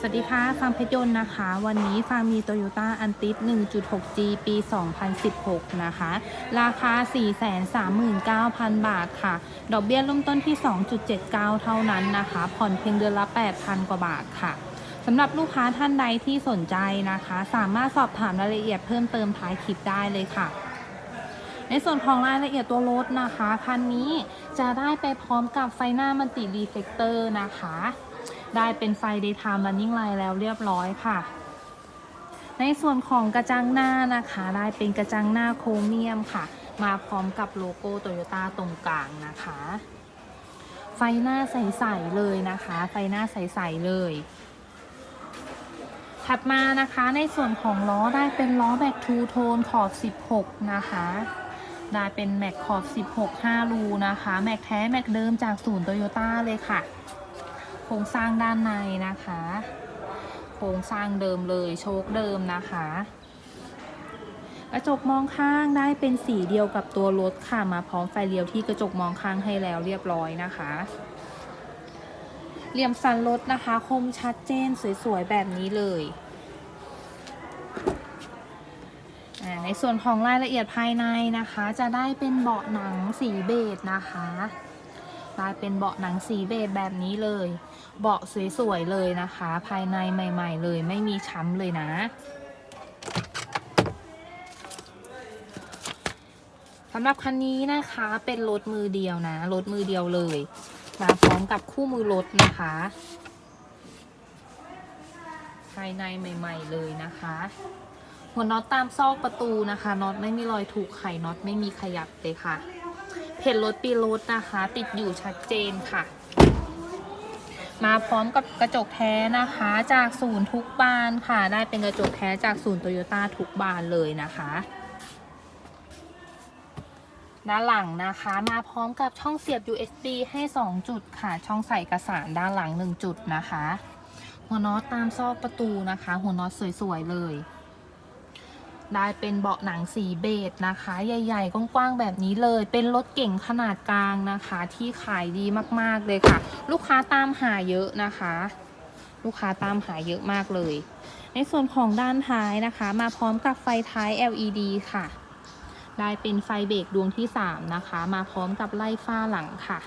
สวัสดีค่ะฟาร์มเพชรยนต์นะคะ วันนี้ฟาร์มมีโตโยต้าอันติส 1.6G ปี 2016 นะคะ ราคา 439,000 บาทค่ะ ดอกเบี้ยเริ่มต้นที่ 2.79 เท่านั้นนะคะ ผ่อนเพียงเดือนละ 8,000 กว่าบาทค่ะสำหรับลูกค้าท่านใดที่สนใจนะคะ สามารถสอบถามรายละเอียดเพิ่มเติมท้ายคลิปได้เลยค่ะในส่วนของรายละเอียดตัวรถนะคะ คันนี้จะได้ไปพร้อมกับไฟหน้ามันติรีเฟกเตอร์นะคะ ได้เป็นไฟ daytime running light แล้วเรียบร้อยค่ะ ในส่วนของกระจังหน้านะคะ ได้เป็นกระจังหน้าโครเมียมค่ะ มาพร้อมกับโลโก้โตโยต้าตรงกลางนะคะ ไฟหน้าใสๆเลยนะคะ ไฟหน้าใสๆเลยถัดมานะคะในส่วนของล้อได้เป็นล้อแม็กทูโทนขอบ 16 นะคะ ได้เป็นแม็กขอบ 16 5รูนะคะ แม็กแท้แม็กเดิมจากศูนย์โตโยต้าเลยค่ะ โครงสร้างด้านในนะคะ โครงสร้างเดิมเลยโชคเดิมนะคะ กระจกมองข้างได้เป็นสีเดียวกับตัวรถค่ะมาพร้อมไฟเลี้ยวที่กระจกมองข้างให้แล้วเรียบร้อยนะคะเหลี่ยมสันรถนะคะ คมชัดเจนสวยๆ แบบนี้เลยในส่วนของรายละเอียดภายในนะคะ จะได้เป็นเบาะหนังสีเบจนะคะ ได้เป็นเบาะหนังสีเบจแบบนี้เลย เบาะสวยๆเลยนะคะ ภายในใหม่ๆเลยไม่มีช้ำเลยนะสำหรับคันนี้นะคะเป็นรถมือเดียวนะรถมือเดียวเลย มาพร้อมกับคู่มือรถนะคะ ภายในใหม่ ๆ เลยนะคะ หัวน็อตตามซอกประตูนะคะน็อตไม่มีรอยถูกไขน็อตไม่มีขยับเลยค่ะ เพจรถปีรถนะคะ ติดอยู่ชัดเจนค่ะ มาพร้อมกับกระจกแท้นะคะจากศูนย์ทุกบานค่ะ ได้เป็นกระจกแท้จากศูนย์โตโยต้าทุกบานเลยนะคะด้านหลังนะคะมาพร้อมกับช่องเสียบ USB ให้ 2 จุดค่ะ ช่องใส่เอกสารด้านหลัง 1 จุดนะคะ หัวน็อตตามซอกประตูนะคะ หัวน็อตสวยๆเลย ได้เป็นเบาะหนังสีเบจนะคะ ใหญ่ ๆ กว้างๆแบบนี้เลย เป็นรถเก่งขนาดกลางนะคะ ที่ขายดีมากๆเลยค่ะ ลูกค้าตามหาเยอะนะคะ ลูกค้าตามหาเยอะมากเลย ในส่วนของด้านท้ายนะคะ มาพร้อมกับไฟท้าย LED ค่ะ ได้เป็นไฟเบรกดวงที่ 3 นะคะ มาพร้อมกับไล่ฟ้าหลังค่ะ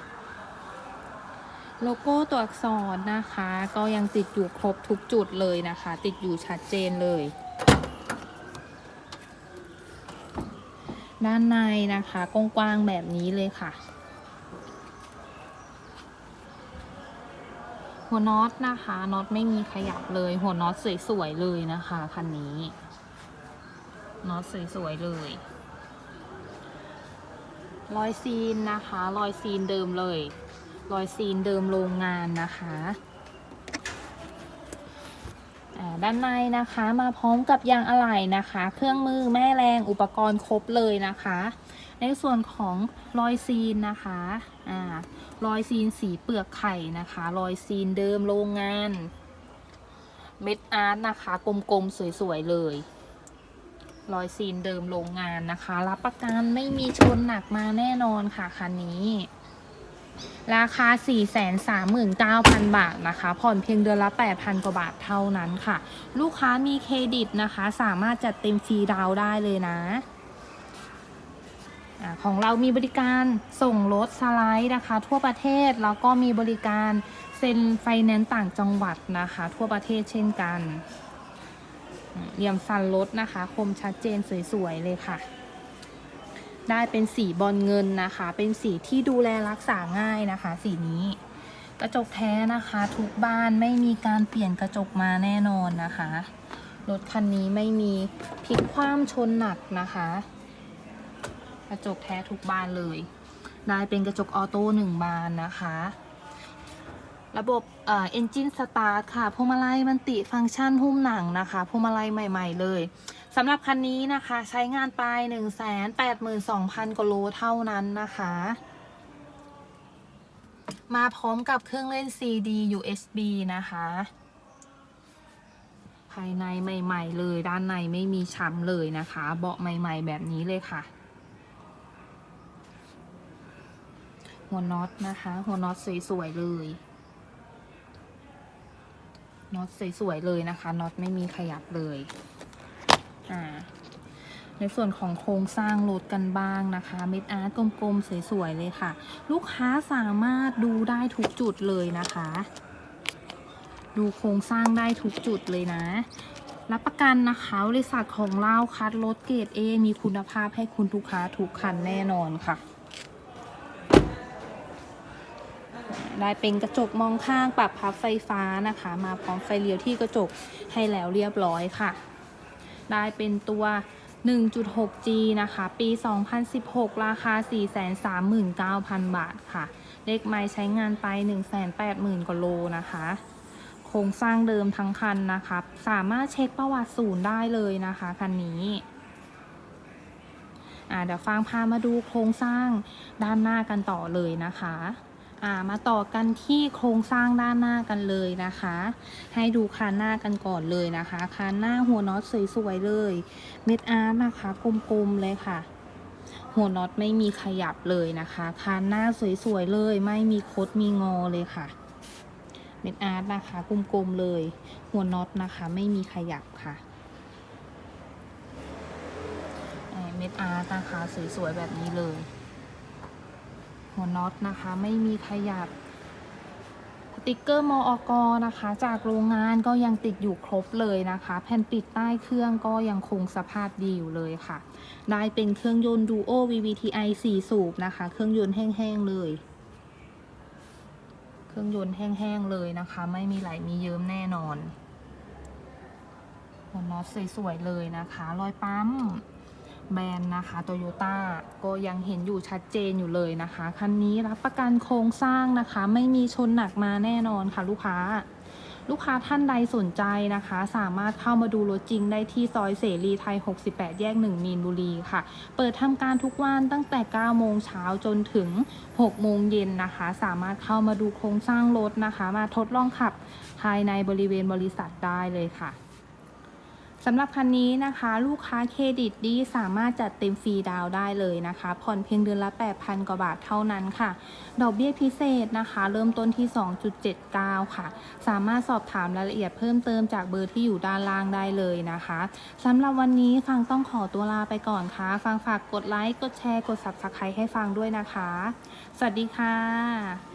โลโก้ตัวอักษรนะคะ ก็ยังติดอยู่ครบทุกจุดเลยนะคะ ติดอยู่ชัดเจนเลย ด้านในนะคะกว้างๆแบบนี้เลยค่ะ หัวน็อตนะคะน็อตไม่มีขยับเลย หัวน็อตสวยๆเลยนะคะคันนี้น็อตสวยๆเลยรอยซีนนะคะรอยซีนเดิมเลยรอยซีนเดิมโรงงานนะคะ ด้านในนะคะมาพร้อมกับยางอะไหล่นะคะ เครื่องมือแม่แรงอุปกรณ์ครบเลยนะคะ ในส่วนของรอยซีนนะคะอ่ารอยซีนสีเปลือกไข่นะคะรอยซีนเดิมโรงงานเม็ดอาร์ตนะคะ กลมๆ สวยๆ เลยรอยซีนเดิมโรงงานนะคะ รับประกันไม่มีชนหนักมาแน่นอนค่ะคันนี้ ราคา 439,000 บาทนะคะ ผ่อนเพียงเดือนละ 8,000 กว่าบาทเท่านั้นค่ะ ลูกค้ามีเครดิตนะคะ สามารถจัดเต็มฟรีดาวน์ได้เลยนะของเรามีบริการส่งรถสไลด์นะคะ ทั่วประเทศแล้วก็มีบริการเซ็นไฟแนนซ์ต่างจังหวัดนะคะ ทั่วประเทศเช่นกันเหลี่ยมฟันรถนะคะ คมชัดเจนสวยๆเลยค่ะ ได้เป็นสีบอลเงินนะคะ เป็นสีที่ดูแลรักษาง่ายนะคะ สีนี้ กระจกแท้นะคะ ทุกบ้านไม่มีการเปลี่ยนกระจกมาแน่นอนนะคะ รถคันนี้ไม่มีพลิกคว่ำชนหนักนะคะ กระจกแท้ทุกบานเลย ได้เป็นกระจกออโต้หนึ่งบานนะคะ ระบบเอ่อ engine start ค่ะพวงมาลัยมันติฟังก์ชันหุ้มหนังนะคะพวงมาลัยใหม่ ๆ เลย สำหรับคันนี้นะคะ ใช้งานไป 1 8 2 0 0 0กิโลเท่านั้นนะคะ มาพร้อมกับเครื่องเล่น CD USB นะคะ ภายในใหม่ ๆ เลยด้านในไม่มีช้ำเลยนะคะ เบาะใหม่ ๆ แบบนี้เลยค่ะหัวน็อตนะคะ หัวน็อตสวยๆเลยน็อตสวยๆเลยนะคะน็อตไม่มีขยับเลย ในส่วนของโครงสร้างรถกันบ้างนะคะ เม็ดอาร์ตกลมๆ สวยๆ เลยค่ะ ลูกค้าสามารถดูได้ทุกจุดเลยนะคะ ดูโครงสร้างได้ทุกจุดเลยนะ รับประกันนะคะบริษัทของเราคัดรถเกรด A มีคุณภาพให้คุณลูกค้าทุกคันแน่นอนค่ะได้เป็นกระจกมองข้างปรับพับไฟฟ้านะคะ มาพร้อมไฟเลี้ยวที่กระจกให้แล้วเรียบร้อยค่ะ ได้เป็นตัว 1.6G นะคะ ปี 2016 ราคา 439,000 บาทค่ะ เลขไม้ใช้งานไป 180,000 กว่าโลนะคะ โครงสร้างเดิมทั้งคันนะคะ สามารถเช็คประวัติศูนย์ได้เลยนะคะ คันนี้อ่าเดี๋ยวฟังพามาดูโครงสร้างด้านหน้ากันต่อเลยนะคะ อ่ามาต่อกันที่โครงสร้างด้านหน้ากันเลยนะคะ ให้ดูคานหน้ากันก่อนเลยนะคะคานหน้าหัวน็อตสวยๆเลย เม็ดอาร์ตนะคะกลมๆเลยค่ะ หัวน็อตไม่มีขยับเลยนะคะคานหน้าสวยๆเลย ไม่มีคดมีงอเลยค่ะ เม็ดอาร์ตนะคะกลมๆเลย หัวน็อตนะคะไม่มีขยับค่ะเอ่อเม็ดอาร์ตนะคะสวยๆแบบนี้เลย หัวน็อตนะคะ ไม่มีขยับสติกเกอร์มอกนะคะ จากโรงงานก็ยังติดอยู่ครบเลยนะคะ แผ่นปิดใต้เครื่องก็ยังคงสภาพดีอยู่เลยค่ะ ได้เป็นเครื่องยนต์ Duo VVTi 4 สูบนะคะ เครื่องยนต์แห้งๆเลย เครื่องยนต์แห้งๆเลยนะคะ ไม่มีไหลมีเยิ้มแน่นอนหัวน็อตสวยๆเลยนะคะ รอยปั๊ม แบรนด์นะคะโตโยต้าก็ยังเห็นอยู่ชัดเจนอยู่เลยนะคะ คันนี้รับประกันโครงสร้างนะคะ ไม่มีชนหนักมาแน่นอนค่ะลูกค้า ลูกค้าท่านใดสนใจนะคะ สามารถเข้ามาดูรถจริงได้ที่ซอยเสรีไทย 68 แยก 1 มีนบุรีค่ะ เปิดทำการทุกวันตั้งแต่ 9 โมงเช้าจนถึง 6 โมงเย็นนะคะ สามารถเข้ามาดูโครงสร้างรถนะคะ มาทดลองขับภายในบริเวณบริษัทได้เลยค่ะ สำหรับคันนี้นะคะ ลูกค้าเครดิตดีสามารถจัดเต็มฟรีดาวได้เลยนะคะ ผ่อนเพียงเดือนละ 8,000 กว่าบาทเท่านั้นค่ะ ดอกเบี้ยพิเศษนะคะ เริ่มต้นที่ 2.79 ค่ะ สามารถสอบถามรายละเอียดเพิ่มเติมจากเบอร์ที่อยู่ด้านล่างได้เลยนะคะสำหรับวันนี้ฟังต้องขอตัวลาไปก่อนค่ะ ฟังฝากกดไลค์กดแชร์กด Subscribe ให้ฟังด้วยนะคะ สวัสดีค่ะ